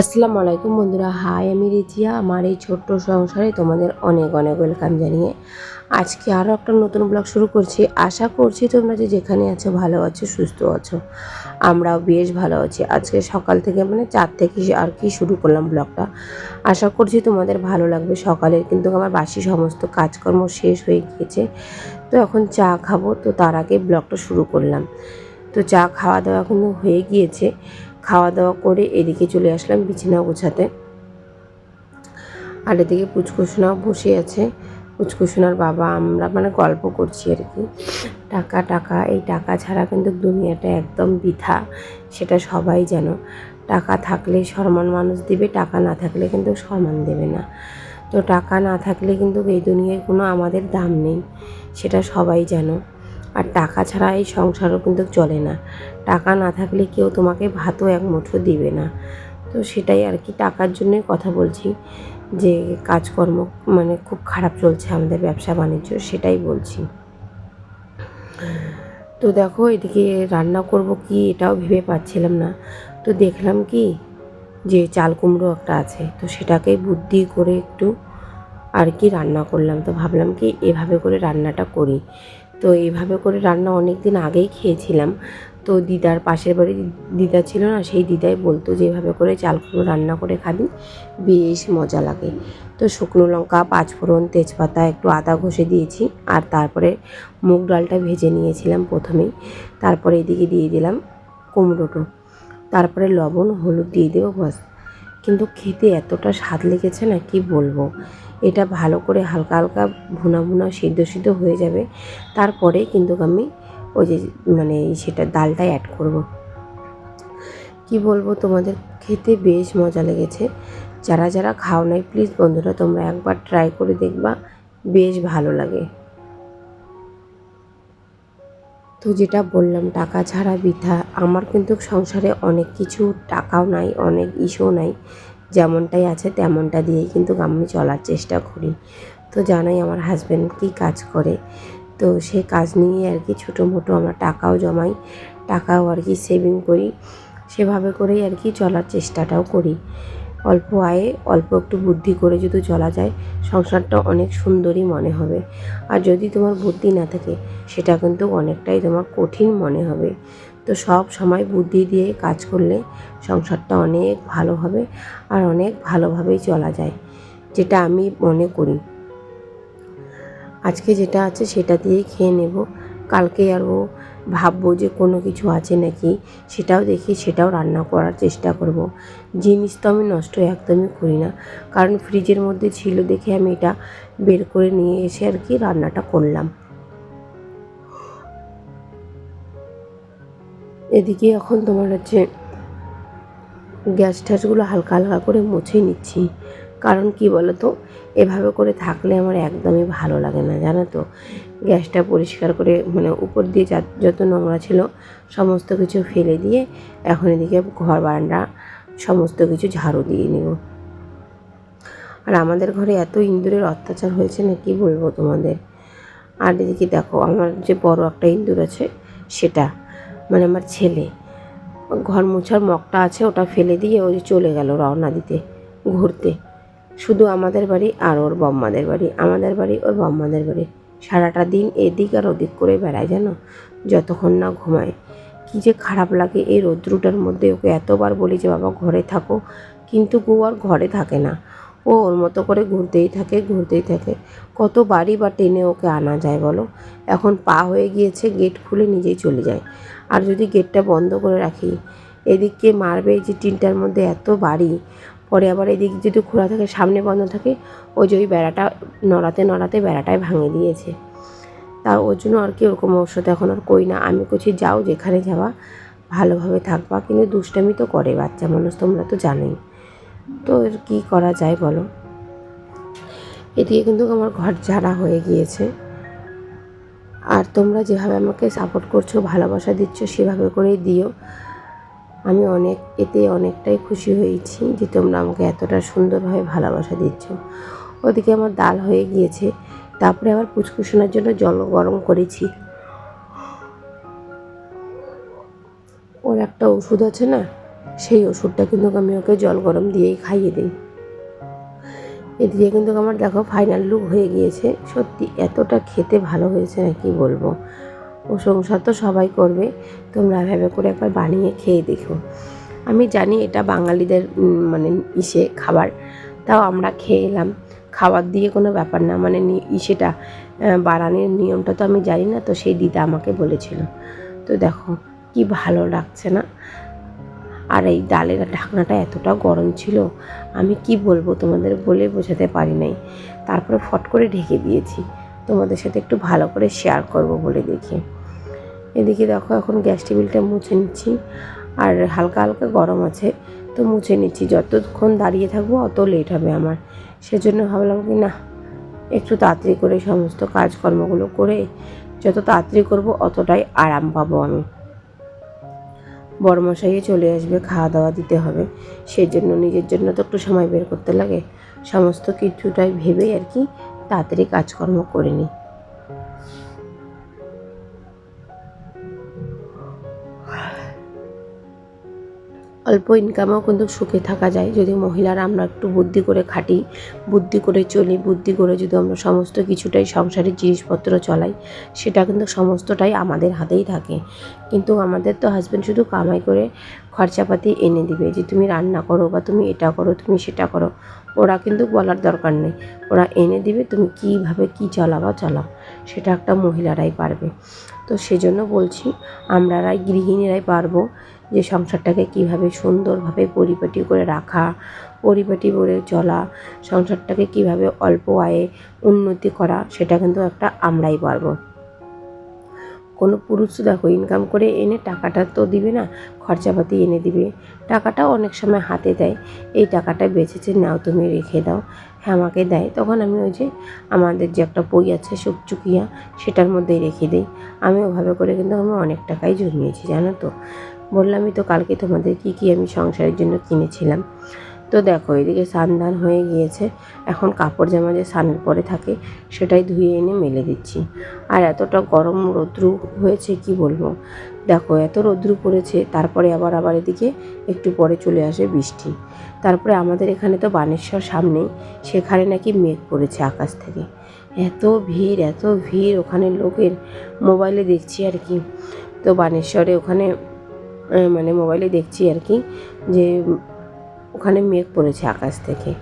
আসসালামু আলাইকুম বন্ধুরা। হাই, আমি রিজিয়া। আমার এই ছোট্ট সংসারে তোমাদের অনেক অনেক ওয়েলকাম জানিয়ে আজকে আরও একটা নতুন ব্লগ শুরু করছি। আশা করছি তোমরা যে যেখানে আছো ভালো আছো, সুস্থ আছো। আমরাও বেশ ভালো আছি। আজকে সকাল থেকে মানে চার থেকে আর কি শুরু করলাম ব্লগটা। আশা করছি তোমাদের ভালো লাগবে। সকালের কিন্তু আমার বাসি সমস্ত কাজকর্ম শেষ হয়ে গিয়েছে। তো এখন চা খাব। তো তার আগে ব্লগটা শুরু করলাম। তো চা খাওয়া দাওয়া কিন্তু হয়ে গিয়েছে। খাওয়া দাওয়া করে এদিকে চলে আসলাম বিছানা গোছাতে। আর এদিকে পুচকুসোনাও বসে আছে। পুচকুসোনার বাবা, আমরা মানে গল্প করছি আর কি। টাকা টাকা, এই টাকা ছাড়া কিন্তু দুনিয়াটা একদম বৃথা, সেটা সবাই যেন টাকা থাকলে সম্মান মানুষ দিবে, টাকা না থাকলে কিন্তু সম্মান দেবে না। তো টাকা না থাকলে কিন্তু এই দুনিয়ায় কোনো আমাদের দাম নেই, সেটা সবাই জানো। আর টাকা ছাড়া এই সংসারও কিন্তু চলে না। টাকা না থাকলে কেউ তোমাকে ভাতও এক মুঠো দিবে না। তো সেটাই আর কি টাকার জন্যই কথা বলছি। যে কাজকর্ম মানে খুব খারাপ চলছে আমাদের ব্যবসা বাণিজ্য, সেটাই বলছি। তো দেখো এদিকে রান্না করব কি এটাও ভেবে পাচ্ছিলাম না। তো দেখলাম কি যে চাল কুমড়ো একটা আছে, তো সেটাকে বুদ্ধি করে একটু আর কি রান্না করলাম। তো ভাবলাম কি এভাবে করে রান্নাটা করি। তো এইভাবে করে রান্না অনেক দিন আগেই খেয়েছিলাম। তো দিদার পাশের বাড়ি দিদা ছিল না, সেই দিদাই বলতো যে, এভাবে করে চাল কুমড়ো রান্না করে খাবি, বেশ মজা লাগে। তো শুকনো লঙ্কা, পাঁচফোড়ন, তেজপাতা, একটু আদা ঘষে দিয়েছি আর তারপরে মুগ ডালটা ভেজে নিয়েছিলাম প্রথমেই। তারপরে এদিকে দিয়ে দিলাম কুমড়োটো। তারপরে লবণ, হলুদ দিয়ে দেবো বাস। কিন্তু খেতে এতটা স্বাদ লেগেছে না, কি বলব? এটা ভালো করে হালকা হালকা ভুনা ভুনা সিদ্ধ সিদ্ধ হয়ে যাবে। তারপরে কিন্তু আমি ওই যে মানে সেটা ডালটা অ্যাড করব। কি বলব তোমাদের? খেতে বেশ মজা লেগেছে। যারা যারা খাও নাই প্লিজ বন্ধুরা, তোমরা একবার ট্রাই করে দেখবা, বেশ ভালো লাগে। তো যেটা বললাম, টাকা ছাড়া বৃথা। আমার কিন্তু সংসারে অনেক কিছু টাকাও নাই, অনেক ইস্যু নাই। যেমনটাই আছে তেমনটা দিয়েই কিন্তু আমি চলার চেষ্টা করি। তো জানাই আমার হাজব্যান্ড কী কাজ করে। তো সে কাজ নিয়ে আর কি ছোটো মোটো আমরা টাকাও জমাই, টাকাও আর কি সেভিং করি। সেভাবে করেই আর কি চলার চেষ্টাটাও করি। অল্প আয়ে অল্প একটু বুদ্ধি করে যদি চলা যায়, সংসারটা অনেক সুন্দরই মনে হবে। আর যদি তোমার বুদ্ধি না থাকে, সেটা কিন্তু অনেকটাই তোমার কঠিন মনে হবে। তো সব সময় বুদ্ধি দিয়ে কাজ করলে সংসারটা অনেক ভালো হবে আর অনেক ভালোভাবেই চলা যায়, যেটা আমি মনে করি। আজকে যেটা আছে সেটা দিয়েই খেয়ে নেব। কালকে আরও ভাববো যে কোনো কিছু আছে নাকি, সেটাও দেখি, সেটাও রান্না করার চেষ্টা করব। জিনিস তো আমি নষ্ট একদমই করি না, কারণ ফ্রিজের মধ্যে ছিল দেখে আমি এটা বের করে নিয়ে এসে আর কি রান্নাটা করলাম। এদিকে এখন তোমার হচ্ছে গ্যাস ট্যাসগুলো হালকা হালকা করে মুছে নিচ্ছি। কারণ কি বলো তো এভাবে করে থাকলে আমার একদমই ভালো লাগে না, জানো তো? গ্যাসটা পরিষ্কার করে মানে উপর দিয়ে যা যত নোংরা ছিল সমস্ত কিছু ফেলে দিয়ে এখন এদিকে ঘর বারান্দা সমস্ত কিছু ঝাড়ু দিয়ে নেব। আর আমাদের ঘরে এত ইঁদুরের অত্যাচার হয়েছে না, কি বলব তোমাদের? আর এদিকে দেখো, আমার যে বড় একটা ইঁদুর আছে, সেটা মানে আমার ছেলে। ঘর মোছার মগটা আছে, ওটা ফেলে দিয়ে ওই চলে গেল রওনা দিতে, ঘুরতে। শুধু আমাদের বাড়ি আর ওর বম্মাদের বাড়ি। আমাদের বাড়ি ওর বম্মাদের বাড়ি। সারাটা দিন এদিক আর ওদিক করে বেড়ায় যেন যতক্ষণ না ঘুমায়। কী যে খারাপ লাগে এই রৌদ্রুটার মধ্যে। ওকে এতবার বলি যে, বাবা, ঘরে থাকো। কিন্তু গো আর ঘরে থাকে না। ও ওর মতো করে ঘুরতেই থাকে ঘুরতেই থাকে। কত বাড়ি বা টেনে ওকে আনা যায় বলো? এখন পা হয়ে গিয়েছে, গেট খুলে নিজেই চলে যায়। আর যদি গেটটা বন্ধ করে রাখি? এদিককে মারবে যে টিনটার মধ্যে এত বাড়ি? পরে আবার এদিক যদি খোলা থাকে, সামনে বন্ধ থাকে ওই যে ওই বেড়াটা, নড়াতে নড়াতে বেড়াটাই ভাঙে দিয়েছে। তা ওর জন্য আর কি ওরকম ওর সাথে এখন আর কই না। আমি করছি যাও যেখানে যাওয়া ভালোভাবে থাকবা। কিন্তু দুষ্টামি তো করে বাচ্চা মানুষ, তোমরা তো জানোই। তো এর কী করা যায় বলো? এদিকে কিন্তু আমার ঘর ঝাড়া হয়ে গিয়েছে। আর তোমরা যেভাবে আমাকে সাপোর্ট করছ, ভালোবাসা দিচ্ছ, সেভাবে করেই দিও। আমি অনেক, এতে অনেকটাই খুশি হয়েছি যে তোমরা আমাকে এতটা সুন্দরভাবে ভালোবাসা দিচ্ছ। ওদিকে আমার ডাল হয়ে গিয়েছে। তারপরে আবার পুচকুশোনার জন্য জল গরম করেছি। ওর একটা ওষুধ আছে না? সেই ওষুধটা কিন্তু আমি ওকে জল গরম দিয়েই খাইয়ে দিই। এদিকে কিন্তু আমার দেখো ফাইনাল লুক হয়ে গিয়েছে। সত্যি এতটা খেতে ভালো হয়েছে না কি বলব? প্রশংসা তো সবাই করবে তোমরা ভেবে করে একবার বানিয়ে খেয়ে দেখো। আমি জানি এটা বাঙালিদের মানে ইসে খাবার তাও আমরা খেয়ে এলাম। খাবার দিয়ে কোনো ব্যাপার না মানে ইসেটা আহ, বানানোর নিয়মটা তো আমি জানি না তো সেই দিদা আমাকে বলেছিল। তো দেখো কি ভালো লাগছে না। আর এই ডালের ঢাকনাটা এতটা গরম ছিল, আমি কি বলব তোমাদের বলে বোঝাতে পারি নাই। তারপরে ফট করে ঢেকে দিয়েছি। তোমাদের সাথে একটু ভালো করে শেয়ার করব বলে দেখি। এদিকে দেখো এখন গ্যাস টেবিলটা মুছে নিচ্ছি, আর হালকা হালকা গরম আছে, তো মুছে নিচ্ছি। যতক্ষণ দাঁড়িয়ে থাকব অত লেট হবে আমার। সেজন্য ভাবলাম কি না, একটু তাড়াতাড়ি করে সমস্ত কাজকর্মগুলো করে, যত তাড়াতাড়ি করব অতটাই আরাম পাবো আমি। বড়মশাইয়ে চলে আসবে খাওয়া দাওয়া দিতে হবে। সেই জন্য নিজের জন্য তো একটু সময় বের করতে লাগে। সমস্ত কিছুটাই ভেবেই আর কি তাড়াতাড়ি কাজকর্ম করে নিই। অল্প ইনকামেও কিন্তু সুখে থাকা যায়। যদি মহিলারা আমরা একটু বুদ্ধি করে খাটি, বুদ্ধি করে চলি, বুদ্ধি করে যদি আমরা সমস্ত কিছুটাই সংসারের জিনিসপত্র চলাই, সেটা কিন্তু সমস্তটাই আমাদের হাতেই থাকে। কিন্তু আমাদের তো হাজব্যান্ড শুধু কামাই করে খরচাপাতি এনে দিবে যে, তুমি রান্না করো বা তুমি এটা করো, তুমি সেটা করো। ওরা কিন্তু বলার দরকার নেই। ওরা এনে দিবে, তুমি কীভাবে কী চালাবা, চালাও। সেটা একটা মহিলারাই পারবে। তো সেজন্য বলছি, আমরারাই গৃহিণীরাই পারব যে সংসারটাকে কীভাবে সুন্দরভাবে পরিপাটি করে রাখা, পরিপাটি করে চলা, সংসারটাকে কীভাবে অল্প আয়ে উন্নতি করা, সেটা কিন্তু একটা আমরাই পারব। কোনো পুরুষ দেখো ইনকাম করে এনে টাকাটা তো দিবে না, খরচাপাতি এনে দিবে। টাকাটাও অনেক সময় হাতে দেয়। এই টাকাটা বেঁচেছে, নাও তুমি রেখে দাও। হ্যাঁ আমাকে দেয়। তখন আমি ওই যে আমাদের যে একটা বই আছে সুকচুকিয়া সেটার মধ্যেই রেখে দিই। আমি ওভাবে করে কিন্তু আমি অনেক টাকাই জমিয়েছি, জানো তো? বললামই তো কালকে তোমাদের কি কি আমি সংসারের জন্য কিনেছিলাম। তো দেখো, এদিকে সান্ধান হয়ে গিয়েছে। এখন কাপড় জামা যে স্নানের পরে থাকে, সেটাই ধুয়ে এনে মেলে দিচ্ছি। আর এতটা গরম রৌদ্রু হয়েছে, কি বলব? দেখো, এত রৌদ্রু পড়েছে, তারপরে আবার আবার এদিকে একটু পরে চলে আসে বৃষ্টি। তারপরে আমাদের এখানে তো বানেশ্বর সামনেই, সেখানে নাকি মেঘ পড়েছে আকাশ থেকে। এত ভিড় এত ভিড়, ওখানে লোকের মোবাইলে দেখছি আর কি। তো বানেশ্বরে ওখানে মানে মোবাইলে দেখছি আর কি, যে ওখানে মেঘ পড়েছে আকাশ থেকে।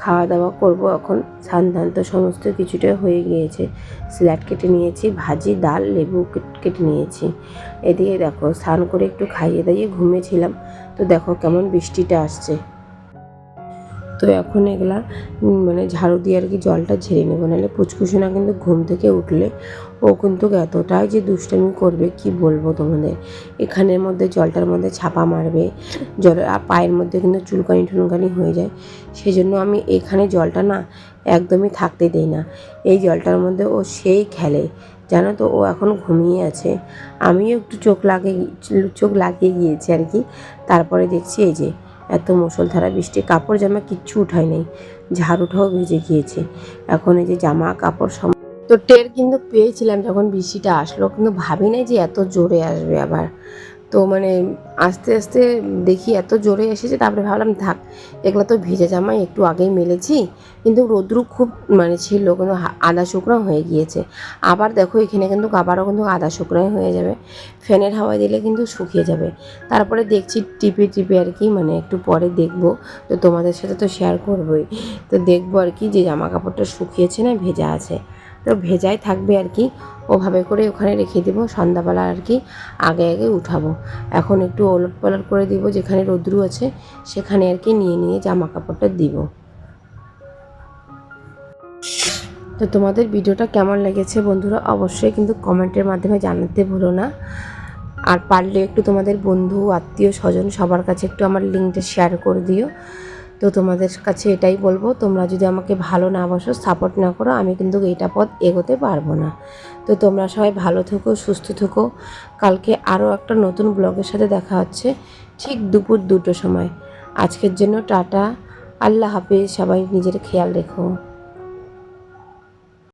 খাওয়া দাওয়া করব এখন সান্ধান ধান তো সমস্ত কিছুটা হয়ে গিয়েছে। স্ল্যাট কেটে নিয়েছি, ভাজি, ডাল, লেবু কেটে নিয়েছি। এদিকে দেখো, স্নান করে একটু খাইয়ে দাইয়ে ঘুমিয়েছিলাম। তো দেখো কেমন বৃষ্টিটা আসছে। তো এখন এগুলা মানে ঝাড়ু দিয়ে আর কি জলটা ঝেড়ে নেব। নাহলে পুচকুসোনা কিন্তু ঘুম থেকে উঠলে ও কিন্তু এতটাই যে দুষ্টামি করবে, কি বলব তোমাদের? এখানের মধ্যে, জলটার মধ্যে ছাপা মারবে, জল আর পায়ের মধ্যে কিন্তু চুলকানি টুলকানি হয়ে যায়। সেই জন্য আমি এখানে জলটা না একদমই থাকতে দেই না। এই জলটার মধ্যে ও সেই খেলে। জানো তো, ও এখন ঘুমিয়ে আছে। আমিও একটু চোখ লাগিয়ে চোখ লাগিয়ে গিয়েছি আর কি। তারপরে দেখছি এই যে এত মুসলধারা বৃষ্টি, কাপড় জামা কিচ্ছু উঠায় নাই ঝাড়ুটাও ভেজে গিয়েছে। এখন এই যে জামা কাপড় সম তো টের কিন্তু পেয়েছিলাম যখন বৃষ্টিটা আসলো, কিন্তু ভাবি নাই যে এত জোরে আসবে আবার। তো মানে আস্তে আস্তে দেখি এত জোরে এসেছে, তারপরে ভাবলাম, থাক, এগুলো তো ভেজা জামাই, একটু আগেই মেলেছি। কিন্তু রোদ্রু খুব মানে ছিল কিন্তু আদা শুকনো হয়ে গিয়েছে। আবার দেখো, এখানে কিন্তু আবারও কিন্তু আদা শুকনোই হয়ে যাবে। ফ্যানের হাওয়ায় দিলে কিন্তু শুকিয়ে যাবে। তারপরে দেখছি, টিপে টিপে আর কি মানে একটু পরে দেখব। তো তোমাদের সাথে তো শেয়ার করবোই। তো দেখব আর কি যে জামা কাপড়টা শুকিয়েছে না, ভেজা আছে। তো ভেজাই থাকবে আর কি। ওভাবে করে ওখানে রেখে দিব। সন্ধ্যাবেলা আর কি আগে আগে উঠাবো। এখন একটু ওলট পালট করে দিব যেখানে রৌদ্রু আছে, সেখানে আর কি নিয়ে নিয়ে জামা কাপড়টা দিব। তো তোমাদের ভিডিওটা কেমন লেগেছে বন্ধুরা অবশ্যই কিন্তু কমেন্টের মাধ্যমে জানাতে ভুলো না। আর পারলে একটু তোমাদের বন্ধু, আত্মীয়, স্বজন সবার কাছে একটু আমার লিঙ্কটা শেয়ার করে দিও। তো তোমাদের কাছে এটাই বলব, তোমরা যদি আমাকে ভালো না বসো, সাপোর্ট না করো, আমি কিন্তু এইটা পথ এগোতে পারব না। তো তোমরা সবাই ভালো থেকো, সুস্থ থেকো। কালকে আরও একটা নতুন ব্লগের সাথে দেখা হচ্ছে ঠিক দুপুর দুটো সময়। আজকের জন্য টাটা। আল্লাহ হাফিজ। সবাই নিজের খেয়াল রেখো।